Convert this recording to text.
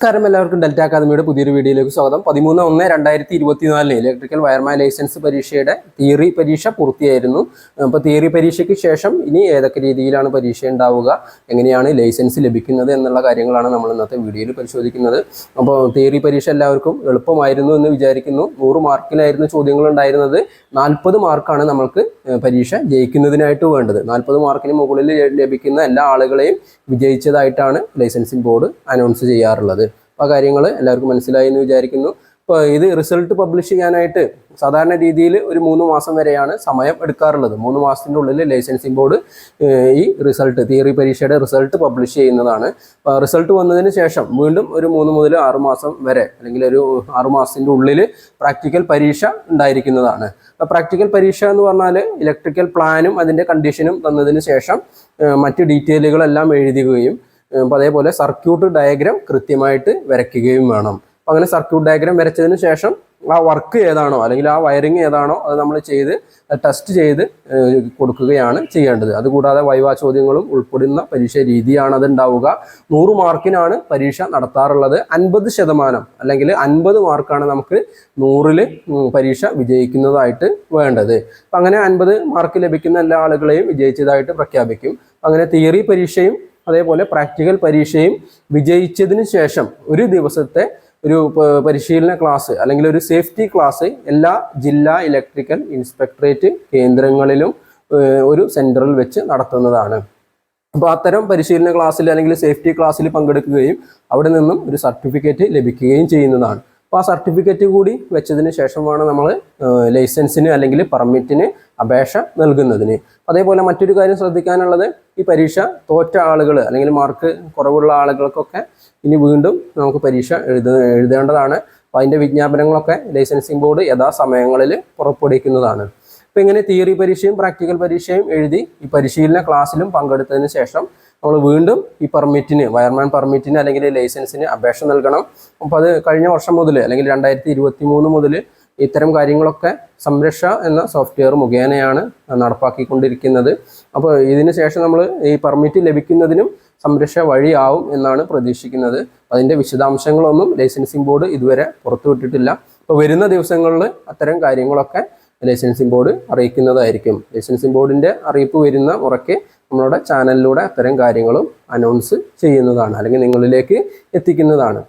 നമസ്കാരം എല്ലാവർക്കും ഡെൽറ്റ അക്കാദമിയുടെ പുതിയൊരു വീഡിയോയിലേക്ക് സ്വാഗതം. പതിമൂന്ന് ഒന്ന് രണ്ടായിരത്തി ഇരുപത്തിനാലിന് ഇലക്ട്രിക്കൽ വയർമാൻ ലൈസൻസ് പരീക്ഷയുടെ തിയറി പരീക്ഷ പൂർത്തിയായിരുന്നു. അപ്പോൾ തിയറി പരീക്ഷയ്ക്ക് ശേഷം ഇനി ഏതൊക്കെ രീതിയിലാണ് പരീക്ഷ ഉണ്ടാവുക എങ്ങനെയാണ് ലൈസൻസ് ലഭിക്കുന്നത് എന്നുള്ള കാര്യങ്ങളാണ് നമ്മൾ ഇന്നത്തെ വീഡിയോയിൽ പരിശോധിക്കുന്നത്. അപ്പോൾ തിയറി പരീക്ഷ എല്ലാവർക്കും എളുപ്പമായിരുന്നു എന്ന് വിചാരിക്കുന്നു. നൂറ് മാർക്കിലായിരുന്നു ചോദ്യങ്ങൾ ഉണ്ടായിരുന്നത്. നാൽപ്പത് മാർക്കാണ് നമ്മൾക്ക് പരീക്ഷ ജയിക്കുന്നതിനായിട്ട് വേണ്ടത്. നാൽപ്പത് മാർക്കിന് മുകളിൽ ലഭിക്കുന്ന എല്ലാ ആളുകളെയും വിജയിച്ചതായിട്ടാണ് ലൈസൻസിംഗ് ബോർഡ് അനൗൺസ് ചെയ്യാറുള്ളത്. ആ കാര്യങ്ങൾ എല്ലാവർക്കും മനസ്സിലായി എന്ന് വിചാരിക്കുന്നു. ഇപ്പോൾ ഇത് റിസൾട്ട് പബ്ലിഷ് ചെയ്യാനായിട്ട് സാധാരണ രീതിയിൽ ഒരു മൂന്ന് മാസം വരെയാണ് സമയം എടുക്കാറുള്ളത്. മൂന്ന് മാസത്തിന്റെ ഉള്ളിൽ ലൈസൻസിംഗ് ബോർഡ് ഈ റിസൾട്ട് തിയറി പരീക്ഷയുടെ റിസൾട്ട് പബ്ലിഷ് ചെയ്യുന്നതാണ്. റിസൾട്ട് വന്നതിന് ശേഷം വീണ്ടും ഒരു മൂന്ന് മുതൽ ആറ് മാസം വരെ അല്ലെങ്കിൽ ഒരു ആറ് മാസത്തിന്റെ ഉള്ളിൽ പ്രാക്ടിക്കൽ പരീക്ഷ ഉണ്ടായിരിക്കുന്നതാണ്. പ്രാക്ടിക്കൽ പരീക്ഷ എന്ന് പറഞ്ഞാൽ ഇലക്ട്രിക്കൽ പ്ലാനും അതിന്റെ കണ്ടീഷനും തന്നതിന് ശേഷം മറ്റ് ഡീറ്റെയിലുകളെല്ലാം എഴുതുകയും അപ്പോൾ അതേപോലെ സർക്യൂട്ട് ഡയഗ്രാം കൃത്യമായിട്ട് വരയ്ക്കുകയും വേണം. അപ്പോൾ അങ്ങനെ സർക്യൂട്ട് ഡയഗ്രാം വരച്ചതിന് ശേഷം ആ വർക്ക് ഏതാണോ അല്ലെങ്കിൽ ആ വയറിങ് ഏതാണോ അത് നമ്മൾ ചെയ്ത് ടെസ്റ്റ് ചെയ്ത് കൊടുക്കുകയാണ് ചെയ്യേണ്ടത്. അതുകൂടാതെ വൈവാ ചോദ്യങ്ങളും ഉൾപ്പെടുന്ന പരീക്ഷ രീതിയാണ് അത് ഉണ്ടാവുക നൂറ് മാർക്കിനാണ് പരീക്ഷ നടത്താറുള്ളത്. അൻപത് ശതമാനം അല്ലെങ്കിൽ അൻപത് മാർക്കാണ് നമുക്ക് നൂറിൽ പരീക്ഷ വിജയിക്കുന്നതായിട്ട് വേണ്ടത്. അപ്പം അങ്ങനെ അൻപത് മാർക്ക് ലഭിക്കുന്ന എല്ലാ ആളുകളെയും വിജയിച്ചതായിട്ട് പ്രഖ്യാപിക്കും. അങ്ങനെ തിയറി പരീക്ഷയും അതേപോലെ പ്രാക്ടിക്കൽ പരീക്ഷയും വിജയിച്ചതിന് ശേഷം ഒരു ദിവസത്തെ ഒരു പരിശീലന ക്ലാസ് അല്ലെങ്കിൽ ഒരു സേഫ്റ്റി ക്ലാസ് എല്ലാ ജില്ലാ ഇലക്ട്രിക്കൽ ഇൻസ്പെക്ടറേറ്റ് കേന്ദ്രങ്ങളിലും ഒരു സെന്ററിൽ വെച്ച് നടത്തുന്നതാണ്. അപ്പോൾ അത്തരം പരിശീലന ക്ലാസ്സിൽ അല്ലെങ്കിൽ സേഫ്റ്റി ക്ലാസ്സിൽ പങ്കെടുക്കുകയും അവിടെ നിന്നും ഒരു സർട്ടിഫിക്കറ്റ് ലഭിക്കുകയും ചെയ്യുന്നതാണ്. അപ്പോൾ ആ സർട്ടിഫിക്കറ്റ് കൂടി വെച്ചതിന് ശേഷമാണ് നമ്മൾ ലൈസൻസിന് അല്ലെങ്കിൽ പെർമിറ്റിന് അപേക്ഷ നൽകുന്നതിന്. അതേപോലെ മറ്റൊരു കാര്യം ശ്രദ്ധിക്കാനുള്ളത് ഈ പരീക്ഷ തോറ്റ ആളുകൾ അല്ലെങ്കിൽ മാർക്ക് കുറവുള്ള ആളുകൾക്കൊക്കെ ഇനി വീണ്ടും നമുക്ക് പരീക്ഷ എഴുത എഴുതേണ്ടതാണ്. അപ്പോൾ അതിന്റെ വിജ്ഞാപനങ്ങളൊക്കെ ലൈസൻസിങ് ബോർഡ് യഥാസമയങ്ങളിൽ പുറപ്പെടുവിക്കുന്നതാണ്. അപ്പോൾ ഇങ്ങനെ തിയറി പരീക്ഷയും പ്രാക്ടിക്കൽ പരീക്ഷയും എഴുതി ഈ പരിശീലന ക്ലാസ്സിലും പങ്കെടുത്തതിന് ശേഷം നമ്മൾ വീണ്ടും ഈ പെർമിറ്റിന് വയർമാൻ പെർമിറ്റിന് അല്ലെങ്കിൽ ലൈസൻസിന് അപേക്ഷ നൽകണം. അപ്പോൾ അത് കഴിഞ്ഞ വർഷം മുതൽ അല്ലെങ്കിൽ രണ്ടായിരത്തി ഇരുപത്തി മൂന്ന് മുതൽ ഇത്തരം കാര്യങ്ങളൊക്കെ സംരക്ഷ എന്ന സോഫ്റ്റ്വെയർ മുഖേനയാണ് നടപ്പാക്കിക്കൊണ്ടിരിക്കുന്നത്. അപ്പോൾ ഇതിന് ശേഷം നമ്മൾ ഈ പെർമിറ്റ് ലഭിക്കുന്നതിനും സംരക്ഷ വഴിയാവും എന്നാണ് പ്രതീക്ഷിക്കുന്നത്. അതിന്റെ വിശദാംശങ്ങളൊന്നും ലൈസൻസിംഗ് ബോർഡ് ഇതുവരെ പുറത്തുവിട്ടിട്ടില്ല അപ്പോൾ വരുന്ന ദിവസങ്ങളിൽ അത്തരം കാര്യങ്ങളൊക്കെ ലൈസൻസിംഗ് ബോർഡ് അറിയിക്കുന്നതായിരിക്കും. ലൈസൻസിംഗ് ബോർഡിന്റെ അറിയിപ്പ് വരുന്ന മുറയ്ക്ക് നമ്മളുടെ ചാനലിലൂടെ അത്തരം കാര്യങ്ങളും അനൗൺസ് ചെയ്യുന്നതാണ് അല്ലെങ്കിൽ നിങ്ങളിലേക്ക് എത്തിക്കുന്നതാണ്.